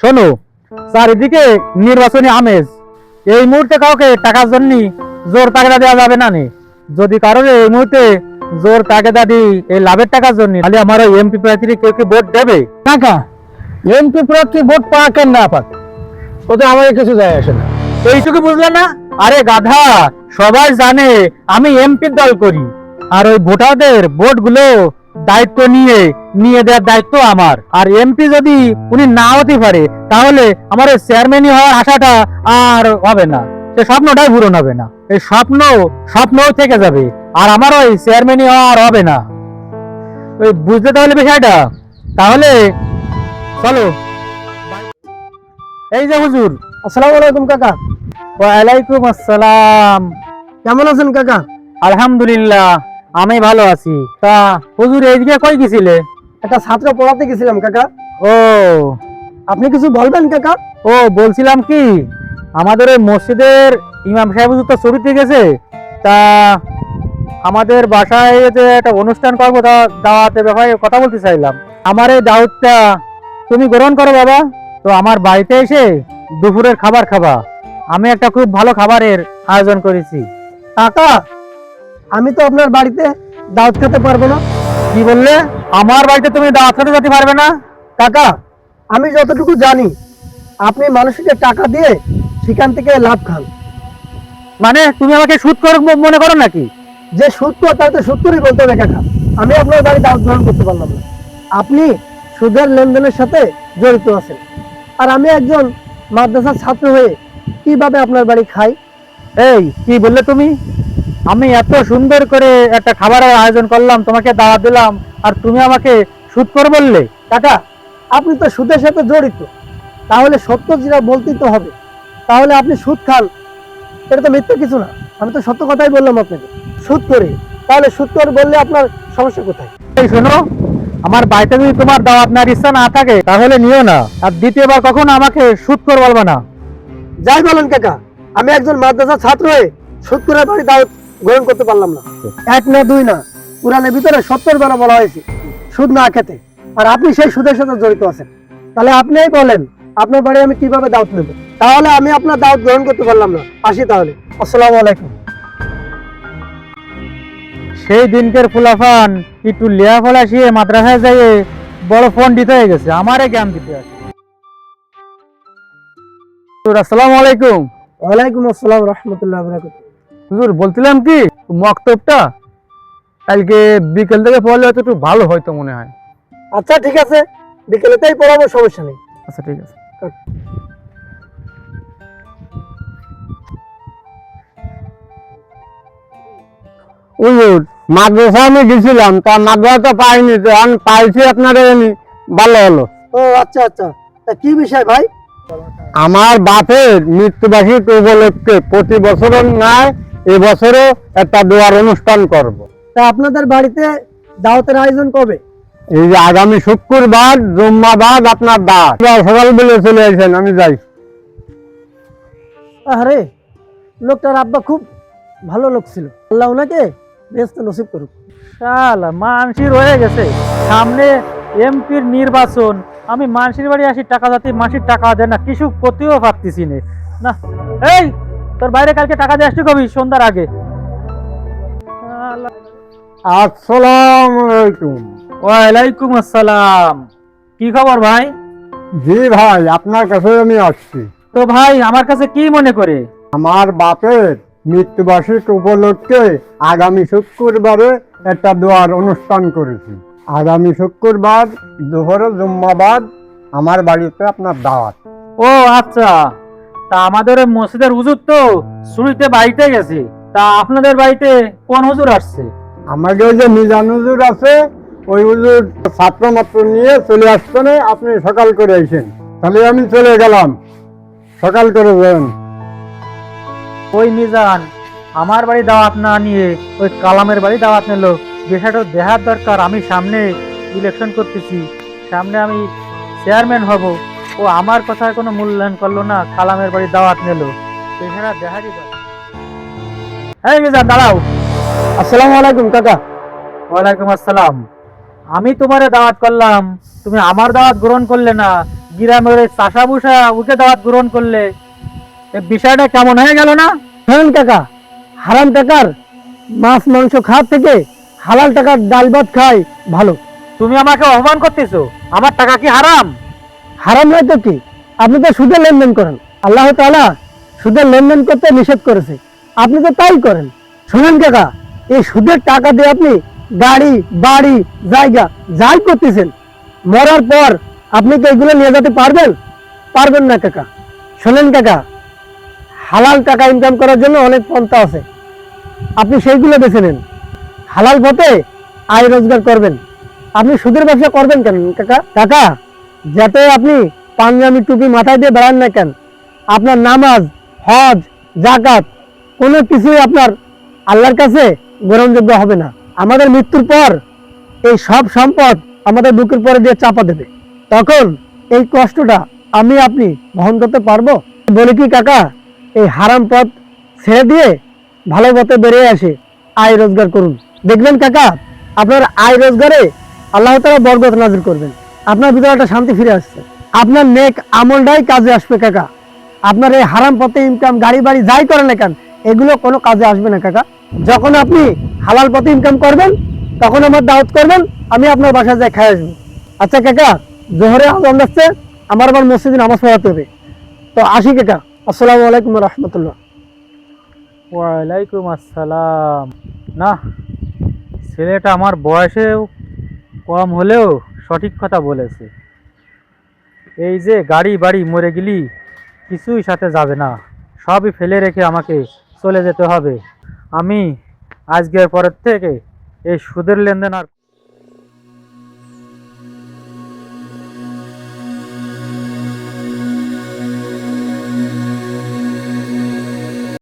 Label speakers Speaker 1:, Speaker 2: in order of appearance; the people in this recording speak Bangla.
Speaker 1: শোনো চারিদিকে নির্বাচনী আমেজ। এই মুহূর্তে কাউকে টাকার জন্য জোর তাগেদা দেওয়া যাবে না নে। যদি কারোর এই মুহূর্তে জোর তাগেদা দিই এই লাভের টাকার জন্য তাহলে আমার ওই এমপি প্রার্থীর কেউ কি ভোট দেবে?
Speaker 2: কাকা এমপি প্রার্থী ভোট পাক আর না পাক? ওতে আমাদের কিছু যায় আসে না।
Speaker 1: এইটুকু বুঝলে না? আরে গাধা সবাই জানে আমি এমপির দল করি। আর ওই ভোটারদের ভোটগুলো দায়িত্ব নিয়ে নিয়ে দেওয়ার দায়িত্ব আমার। আর এমপি যদি উনি না হতে পারে তাহলে আমার চেয়ারম্যানই হওয়ার আশাটা আর হবে না। সে স্বপ্নটাই পূরণ হবে না। এই স্বপ্ন স্বপ্নও থেকে যাবে। আর আমার ওই চেয়ারম্যানই হওয়া আর হবে না। ওই বুঝতে তাহলে বিষয়টা? তাহলে চলো। এই যে হুজুর।
Speaker 2: আসসালামু আলাইকুম কাকা।
Speaker 1: ওয়ালাইকুম আসসালাম।
Speaker 2: কেমন আছেন কাকা?
Speaker 1: আলহামদুলিল্লাহ। আমি ভালো আছি। তা হুজুর এইদিকে কই গেছিলে?
Speaker 2: একটা ছাত্র পড়াতে গেছিলাম কাকা।
Speaker 1: ও।
Speaker 2: আপনি কিছু বলবেন কাকা?
Speaker 1: ও বলছিলাম কি আমাদের ওই মসজিদের ইমাম সাহেব হুজুর তো ছবিতে গেছে। তা আমাদের বাসায় যে একটা অনুষ্ঠান করব তা দাওয়াতের ব্যাপারে কথা বলতে চাইলাম। আমার এই দাওয়াতটা তুমি গ্রহণ করো বাবা। তো আমার বাড়িতে এসে দুপুরের খাবার খাবা। আমি একটা খুব ভালো খাবারের আয়োজন করেছি।
Speaker 2: কাকা আমি তো আপনার বাড়িতে দাওয়াত খেতে পারব না।
Speaker 1: কি বললে? আমার বাড়িতে তুমি দাওয়াত খেতে যেতে পারবে না।
Speaker 2: কাকা আমি যতটুকু জানি আপনি মানুষকে টাকা দিয়ে সেখান থেকে লাভ খান।
Speaker 1: মানে তুমি আমাকে সুদ কর মনে করো নাকি?
Speaker 2: যে সুদ তার তো সূত্রই বলতে হবে কাকা। আমি আপনার বাড়ি দাওয়াত গ্রহণ করতে পারলাম না। আপনি সুদের লেনদেনের সাথে জড়িত আছেন। আর আমি একজন মাদ্রাসার ছাত্র হয়ে কীভাবে আপনার বাড়ি খাই?
Speaker 1: এই কি বললে তুমি? আমি এত সুন্দর করে একটা খাবারের আয়োজন করলাম তোমাকে দাওয়াত দিলাম আর তুমি আমাকে সুদ কর বললে।
Speaker 2: কাকা আপনি তো সুদের সাথে জড়িত। তাহলে সত্য যেটা বলতেই তো হবে। তাহলে আপনি সুদ খান। এটা তো মিথ্যে কিছু না। আমি তো সত্য কথাই বললাম আপনাকে। সুদ করে। তাহলে সুদ করে বললে আপনার সমস্যা কোথায়?
Speaker 1: এই শোনো আমার বাড়িতে যদি তোমার দাওয়াত নেওয়ার ইচ্ছা না থাকে তাহলে নিও না। আর দ্বিতীয়বার কখনো আমাকে সুদ কর বলবে না।
Speaker 2: যাই বলেন কাকা আমি একজন মাদ্রাসা ছাত্র হয়ে সুদ করে বাড়ি দাওয়াত গ্রহণ করতে পারলাম না। এক না দুই না কোরআনের ভিতরে সত্তর বেলা বলা হয়েছে সুদ না খেতে। আর আপনি সেই সুদের সাথে জড়িত আছেন। তাহলে আপনিই বলেন আপনার বাড়ি আমি কীভাবে দাওয়াত নেব? তাহলে আমি আপনার দাওয়াত গ্রহণ করতে পারলাম না। আসি তাহলে। আসসালামু আলাইকুম।
Speaker 1: সেই দিনকের ফুলাফান একটু লেয়া ফলা শিয়ে মাদ্রাসায় যাইয়ে বড় ফোন দিতে হয়ে গেছে। আমারে জ্ঞান দিতে আছে আসসালামু আলাইকুম।
Speaker 2: ওয়ালাইকুম আসসালাম রহমতুল্লাহ বরাকাত
Speaker 1: হুজুর বলছিলাম কি মক্তবটা কালকে বিকেল থেকে পড়লে হয়তো একটু ভালো হয়তো মনে হয়।
Speaker 2: আচ্ছা ঠিক আছে। বিকেলেতেই পড়াবো সমস্যা নেই।
Speaker 1: আচ্ছা ঠিক আছে।
Speaker 2: হুজুর মাদ্রাসা আমি গেছিলাম তা মাদ্রাসা তো পাইনি তো আমি পাইছি আপনার ভালো হলো। ও আচ্ছা আচ্ছা। তা কি বিষয় ভাই? আমার বাপের মৃত্যুবার্ষিকী উপলক্ষে প্রতি বছর নয় এবছরও একটা দোয়ার অনুষ্ঠান করব। তা আপনাদের বাড়িতে দাওয়াতের আয়োজন কবে? এই যে আগামী শুক্রবার জুম্মাবাদ আপনার দাওয়াত। সকাল বেলে চলে আসেন আমি যাই। আরে লোকটার আব্বা খুব ভালো লোক ছিল। আল্লাহ ওনাকে ব্যস্ত নসিব করুক।
Speaker 1: শালা মানসির হয়ে গেছে। সামনে এমপির নির্বাচন। আমি মানসির বাড়ি আসি টাকা যাতে মাসির টাকা দেয় না কিছু করতেও পারতেছি নে। না এই! তোর বাইরে কালকে টাকা দিয়ে আসতে কবি? সন্ধ্যার আগে।
Speaker 2: আসসালামু আলাইকুম।
Speaker 1: ওয়ালাইকুম আসসালাম। কি খবর ভাই?
Speaker 2: জি ভাই আপনার কাছে আমি আসছি।
Speaker 1: তো ভাই আমার কাছে কি মনে করে?
Speaker 2: আমার বাপের মৃত্যুবার্ষিকী উপলক্ষে আগামী শুক্রবারে একটা দোয়ার অনুষ্ঠান করেছি। আগামী শুক্রবার দুপুরে জুম্মাবাদ আমার বাড়িতে আপনার দাওয়াত।
Speaker 1: ও আচ্ছা। তা আমাদের মসজিদের হুজুর তো শুরুতে বাড়িতে গেছে। তা আপনাদের বাড়িতে কোন হুজুর আসছে?
Speaker 2: আমাকে ওই যে মিজান হুজুর আছে ওই হুজুর ছাত্র মাত্র নিয়ে চলে আসছে না আপনি সকাল করে আইসেন। তাহলে আমি চলে গেলাম। সকাল করে যাবেন।
Speaker 1: ওই মিজান আমার বাড়ি দাওয়াত না নিয়ে ওই কালামের বাড়ি দাওয়াত নিল। বিষয়টা দেখার দরকার আমি সামনে ইলেকশন করতেছি। সামনে আমি চেয়ারম্যান হব। ও আমার কথায় কোনো মূল্যায়ন করল না কালামের বাড়ি দাওয়াত নিল। দেখারই এই দাঁড়াও।
Speaker 2: আসসালামু আলাইকুম কাকা।
Speaker 1: ওয়ালাইকুম আসসালাম। আমি তোমারে দাওয়াত করলাম তুমি আমার দাওয়াত গ্রহণ করলে না গ্রামের ওই চাষা বুসা উকে দাওয়াত গ্রহণ করলে। এই বিষয়টা কেমন হয়ে গেল না?
Speaker 2: শোনেন কাকা। হারাম টাকার মাছ মাংস খাওয়ার থেকে হালাল টাকার ডাল ভাত খাই ভালো।
Speaker 1: তুমি আমাকে অপমান করতেছো আমার টাকা কি হারাম?
Speaker 2: হারাম নয় তো কি? আপনি তো সুদের লেনদেন করেন। আল্লাহ তাআলা সুদের লেনদেন করতে নিষেধ করেছে। আপনি তো তাই করেন। শুনেন কাকা, এই সুদের টাকা দিয়ে আপনি গাড়ি, বাড়ি, জায়গা যাই করতেছেন, মরার পর আপনি কি এগুলো নিয়ে যেতে পারবেন? পারবেন না কাকা। শোনেন কাকা, হালাল টাকা ইনকাম করার জন্য অনেক পন্থা আছে। আপনি সেইগুলো বেছে নেন। হালাল পথে আয় রোজগার করবেন। আপনি সুদের ব্যবসা করবেন কেন কাকা? কাকা যাতে আপনি পাঞ্জাবি টুপি মাথায় দিয়ে বেড়ান না কেন? আপনার নামাজ, হজ জাকাত কোনো কিছুই আপনার আল্লাহর কাছে গ্রহণযোগ্য হবে না। আমাদের মৃত্যুর পর এই সব সম্পদ আমাদের বুকের পরে দিয়ে চাপা দেবে। তখন এই কষ্টটা আমি আপনি বহন করতে পারব? বলি কি, কাকা, এই হারাম পথ ছেড়ে দিয়ে ভালো পথে বেরিয়ে আসে আয় রোজগার করুন। দেখবেন কাকা, আপনার আয় রোজগারে আল্লাহ তালা বরগত নাজির করবেন। আপনার ভিতরে একটা শান্তি ফিরে আসছে। আপনার নেক আমলটাই কাজে আসবে কাকা। আপনার এই হারাম পথে ইনকাম গাড়ি বাড়ি যাই করেন না কেন, এগুলো কোনো কাজে আসবে না কাকা। যখন আপনি হালাল পথে ইনকাম করবেন, তখন আমার দাওয়াত করবেন, আমি আপনার বাসায় যাই খাই আসব। আচ্ছা কাকা, জোহরে আজান যাচ্ছে আমার আবার মসজিদে নামাজ পড়াতে হবে। তো আসি কাকা। আসসালামু আলাইকুম রহমতুল্লাহ।
Speaker 1: ওয়ালাইকুম আসসালাম। না, ছেলেটা আমার বয়সেও কম হলেও সঠিক কথা বলেছে। এই যে গাড়ি বাড়ি মরে গেলি, কিছুই সাথে যাবে না। সবই ফেলে রেখে আমাকে চলে যেতে হবে। আমি আজকের পরের থেকে এই সুদের লেনদেন আর